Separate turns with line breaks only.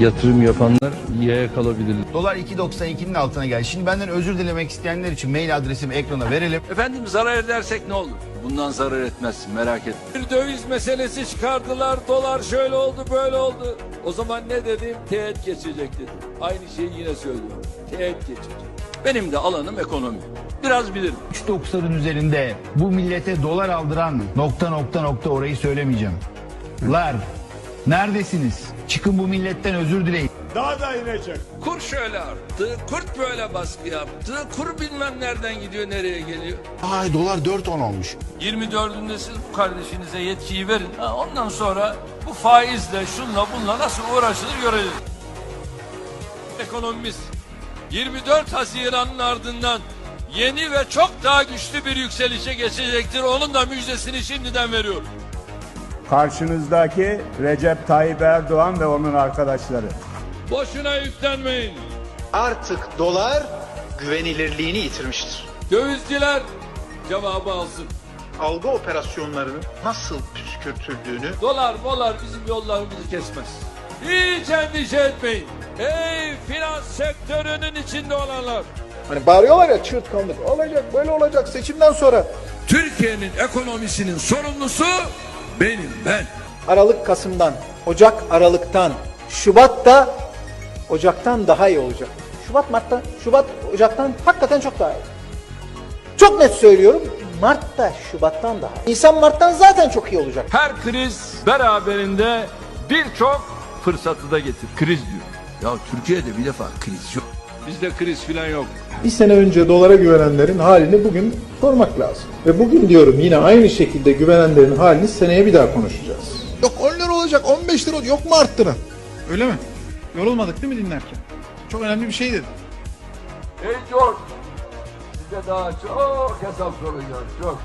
Yatırım yapanlar yaya kalabilir.
Dolar 2.92'nin altına geldi. Şimdi benden özür dilemek isteyenler için mail adresimi ekrana verelim.
Efendim zarar edersek ne olur? Bundan zarar etmezsin merak etme. Bir döviz meselesi çıkardılar. Dolar şöyle oldu böyle oldu. O zaman ne dedim? Teğet geçecek dedim. Aynı şeyi yine söylüyorum. Teğet geçecek. Benim de alanım ekonomi. Biraz bilirim.
3.90'ın üzerinde bu millete dolar aldıran nokta nokta nokta orayı söylemeyeceğim. Lar neredesiniz? Çıkın bu milletten özür dileyin.
Daha da inecek.
Kur şöyle arttı. Kurt böyle baskı yaptı. Kur bilmem nereden gidiyor nereye geliyor.
Ay dolar 4.10 olmuş.
24'ünde siz bu kardeşinize yetkiyi verin. Ha, ondan sonra bu faizle şunla bunla nasıl uğraşılır göreceğiz. Ekonomimiz 24 Haziran'ın ardından yeni ve çok daha güçlü bir yükselişe geçecektir. Onun da müjdesini şimdiden veriyorum.
Karşınızdaki Recep Tayyip Erdoğan ve onun arkadaşları.
Boşuna yüklenmeyin.
Artık dolar güvenilirliğini yitirmiştir.
Dövizciler cevabı alsın.
Algı operasyonlarının nasıl püskürtüldüğünü
Dolar molar bizim yollarımızı kesmez. Hiç endişe etmeyin. Ey finans sektörünün içinde olanlar.
Hani bağırıyorlar ya çırtkanlık. Olacak böyle olacak seçimden sonra.
Türkiye'nin ekonomisinin sorumlusu benim ben.
Aralık Kasım'dan, Ocak Aralık'tan, Şubat'ta Ocak'tan daha iyi olacak. Şubat Mart'ta, Şubat Ocak'tan hakikaten çok daha iyi. Çok net söylüyorum. Mart'ta Şubat'tan daha iyi. Nisan Mart'tan zaten çok iyi olacak.
Her kriz beraberinde birçok fırsatı da getir. Kriz diyor. Ya Türkiye'de bir defa kriz yok. Bizde kriz filan yok.
Bir sene önce dolara güvenenlerin halini bugün sormak lazım. Ve bugün diyorum yine aynı şekilde güvenenlerin halini seneye bir daha konuşacağız.
Yok 10 lira olacak 15 lira olacak. Yok mu arttıran? Öyle mi? Yorulmadık değil mi dinlerken? Çok önemli bir şey dedim.
Hey George. Size daha çok hesap soracağız. Çok.